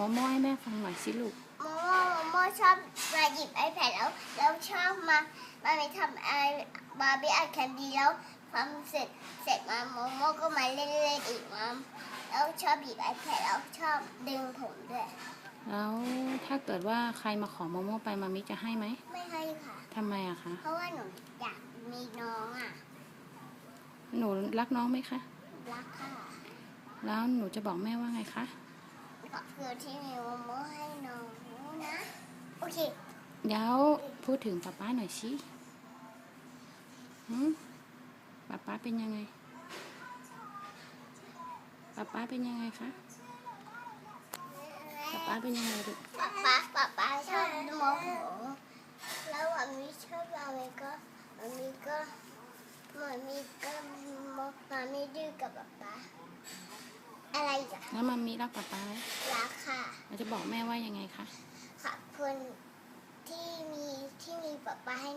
โมโม่ให้แม่ฟังหน่อยสิลูกโมโมโมโมชอบมาหยิบ iPad แล้วแล้วชอบมามาไปทำไอบาร์บี้ไอแคนดี้แล้วทำเสร็จเสร็จมาโมโมก็มาเล่นเล่นอีกมาแล้วชอบหยิบ iPad แล้วชอบดึงผมด้วยแล้วถ้าเกิดว่าใครมาขอโมโม่ไปมามิจะให้ไหมไม่ให้ค่ะทำไมอะคะเพราะว่าหนูอยากมีน้องอะหนูรักน้องไหมคะรักค่ะ แล้วหนูจะบอกแม่ว่าไงคะ ขอบคุณที่มีโมโมให้น้องนะ โอเค เดี๋ยวพูดถึงป๊าป๊าหน่อยสิหืมป๊าป๊าเป็นยังไงป๊าป๊าเป็นยังไงคะป๊าป๊าเป็นยังไงลูกป๊าป๊าป๊าป๊าชอบโมโหแล้วอันนี้ชอบเราเองก็อันนี้ก็มันมีก็โมมันมีดื้อกับป๊าป๊าอะไรอีกอะ แล้วมัมมี่รักป๊าป๊าไหมรักค่ะเราจะบอกแม่ว่ายังไงคะ ขอบคุณที่มีที่มีป๊าป๊าให้